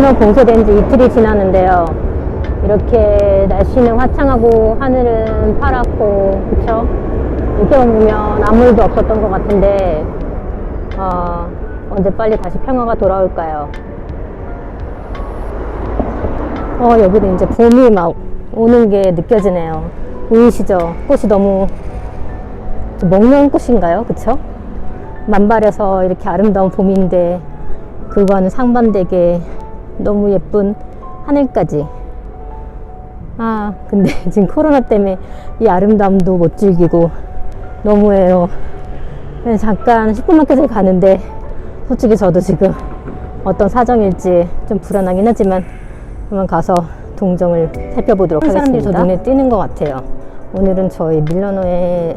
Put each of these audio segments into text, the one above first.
밀라노 봉쇄된 지 이틀이 지났는데요. 이렇게 날씨는 화창하고 하늘은 파랗고 그쵸? 이렇게 보면 아무 일도 없었던 것 같은데 어, 언제 빨리 다시 평화가 돌아올까요? 어 여기도 이제 봄이 막 오는 게 느껴지네요. 보이시죠? 꽃이 너무 먹는 꽃인가요? 그쵸? 만발해서 이렇게 아름다운 봄인데 그거와는 상반되게 너무 예쁜 하늘까지 아 근데 지금 코로나 때문에 이 아름다움도 못 즐기고 너무해요 잠깐 슈퍼마켓을 가는데 솔직히 저도 지금 어떤 사정일지 좀 불안하긴 하지만 한번 가서 동정을 살펴보도록 하겠습니다. 사람들이 저 눈에 띄는 것 같아요. 오늘은 저희 밀라노의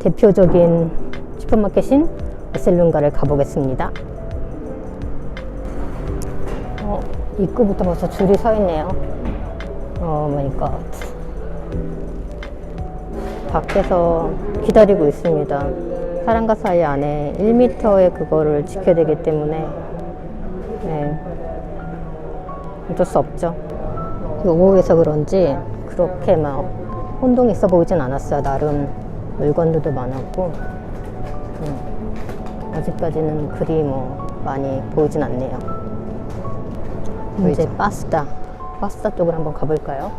대표적인 슈퍼마켓인 에셀룬가를 가보겠습니다. 어, 입구부터 벌써 줄이 서 있네요. 어 갓. 밖에서 기다리고 있습니다. 사람과 사이 안에 1m의 그거를 지켜야 되기 때문에 네. 어쩔 수 없죠. 오후에서 그런지 그렇게 막 혼동이 있어 보이진 않았어요. 나름 물건들도 많았고 음. 아직까지는 그리 뭐 많이 보이진 않네요. 이제 파스타 파스타 쪽으로 한번 가볼까요?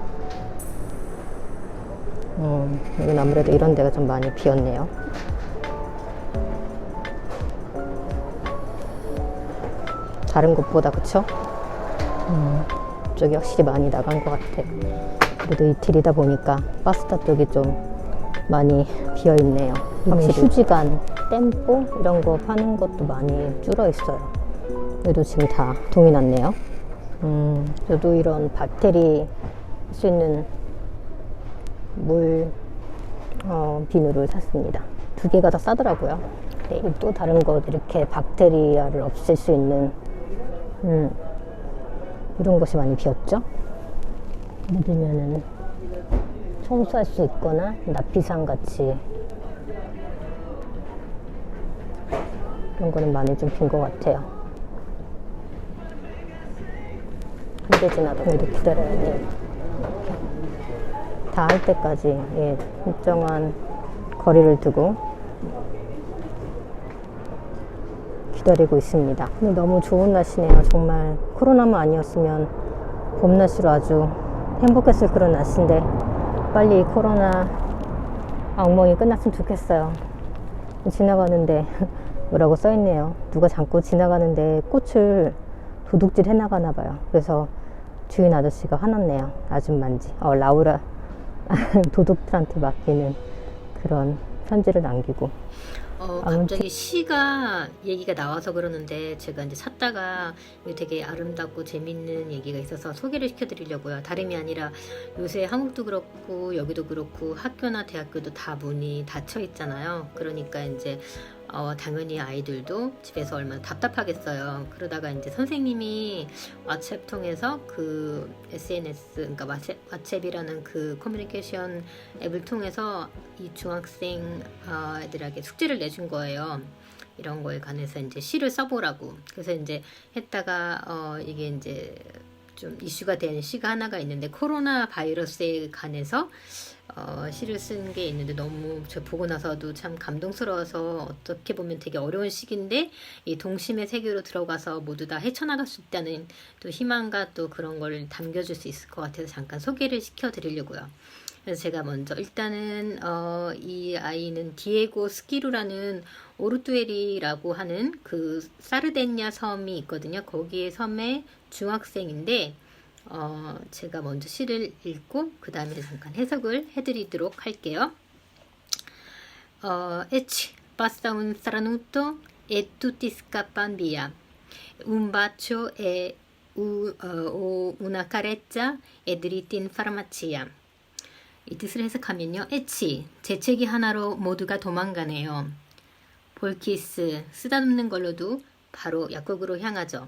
음, 여긴 아무래도 이런 데가 좀 많이 비었네요. 다른 곳보다 그쵸? 음, 쪽이 확실히 많이 나간 것 같아. 그래도 이틀이다 보니까 파스타 쪽이 좀 많이 비어 있네요. 확실히 휴지간, tempo 이런 거 파는 것도 많이 줄어 있어요. 그래도 지금 다 동이 났네요. 음, 저도 이런 박테리 할수 있는 물 어, 비누를 샀습니다. 두 개가 더 싸더라고요. 네, 또 다른 것 이렇게 박테리아를 없앨 수 있는 음, 이런 것이 많이 비었죠. 예를 들면은 청소할 수 있거나 나피상 같이 이런 거는 많이 좀 빈 것 같아요. 근데 지나도 그래도 기다려야 돼요. 다할 때까지 예, 일정한 거리를 두고 기다리고 있습니다. 근데 너무 좋은 날씨네요. 정말 코로나만 아니었으면 봄 날씨로 아주 행복했을 그런 날씨인데 빨리 이 코로나 악몽이 끝났으면 좋겠어요. 지나가는데 뭐라고 써있네요. 누가 잠고 지나가는데 꽃을 도둑질 해나가나 봐요. 그래서 주인 아저씨가 화났네요. 아줌마인지. 어, 라우라 도둑들한테 맡기는 그런 편지를 남기고 어, 갑자기 시가 얘기가 나와서 그러는데 제가 이제 찾다가 이거 되게 아름답고 재밌는 얘기가 있어서 소개를 시켜드리려고요. 다름이 아니라 요새 한국도 그렇고 여기도 그렇고 학교나 대학교도 다 문이 닫혀 있잖아요. 그러니까 이제 어, 당연히 아이들도 집에서 얼마나 답답하겠어요. 그러다가 이제 선생님이 왓츠앱 통해서 그 SNS, 그러니까 왓츠앱, 왓츠앱 이라는 그 커뮤니케이션 앱을 통해서 이 중학생 어, 애들에게 숙제를 내준 거예요. 이런 거에 관해서 이제 시를 써보라고. 그래서 이제 했다가 어, 이게 이제 좀 이슈가 된 시가 하나가 있는데 코로나 바이러스에 관해서 어, 시를 쓴 게 있는데 너무 저 보고 나서도 참 감동스러워서 어떻게 보면 되게 어려운 시기인데 이 동심의 세계로 들어가서 모두 다 헤쳐나갈 수 있다는 또 희망과 또 그런 걸 담겨줄 수 있을 것 같아서 잠깐 소개를 시켜드리려고요. 그래서 제가 먼저 일단은 어, 이 아이는 디에고 스키루라는 오르투에리라고 하는 그 사르데냐 섬이 있거든요. 거기에 섬의 중학생인데 어, 제가 먼저 시를 읽고 그 다음에 잠깐 해석을 해드리도록 할게요. 어, Ecce passa un stranuto e tutti scappan via. Un bacio e u- 어, o una carezza e dritti in farmacia. 이 뜻을 해석하면요. 에치, 재채기 하나로 모두가 도망가네요. 볼키스, 쓰다듬는 걸로도 바로 약국으로 향하죠.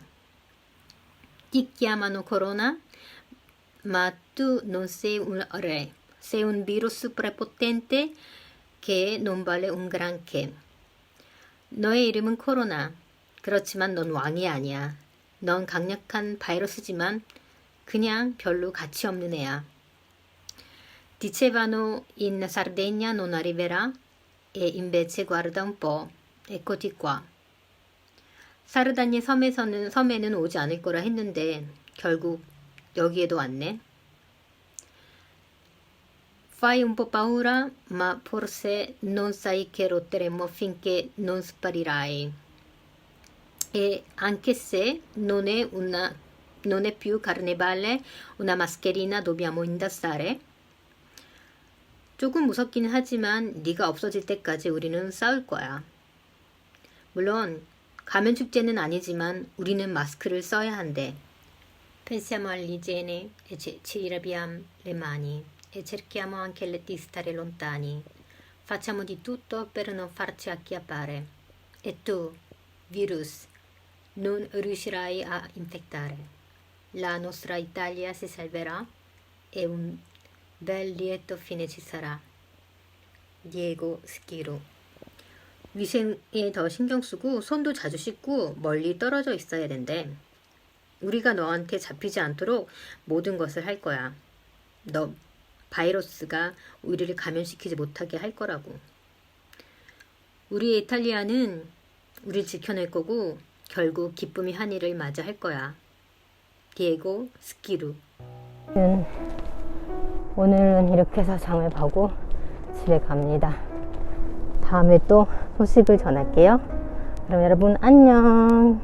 Un re. Sei un virus prepotente che non vale un granché. 너의 이름은 코로나. 그렇지만 넌 왕이 아니야. 넌 강력한 바이러스지만 그냥 별로 가치 없는 애야. Dicevano in Sardegna non arriverà e invece guarda un po', eccoti qua. 사르다니 섬에서는 섬에는 오지 않을 거라 했는데 결국 여기에도 왔네. Fai un po' paura, ma forse non sai che rotteremo finché non sparirai. E anche se non è, una, non è più carnevale, una mascherina dobbiamo indossare. 조금 무섭긴 하지만 네가 없어질 때까지 우리는 싸울 거야. 물론 가면 축제는 아니지만 우리는 마스크를 써야 한대. Pensiamo all'igiene e ci, laviamo le mani e cerchiamo anche di stare lontani. Facciamo di tutto per non farci acchiappare. E tu, virus, non riuscirai a infettare. La nostra Italia si salverà e un bel lieto fine ci sarà. Diego Schiro 위생에 더 신경 쓰고 손도 자주 씻고 멀리 떨어져 있어야 된대. 우리가 너한테 잡히지 않도록 모든 것을 할 거야. 너 바이러스가 우리를 감염시키지 못하게 할 거라고. 우리 이탈리아는 우리 지켜낼 거고 결국 기쁨이 한이를 맞아 할 거야. 디에고 스키루. 음, 오늘은 이렇게 해서 장을 보고 집에 갑니다. 다음에 또 소식을 전할게요. 그럼 여러분 안녕.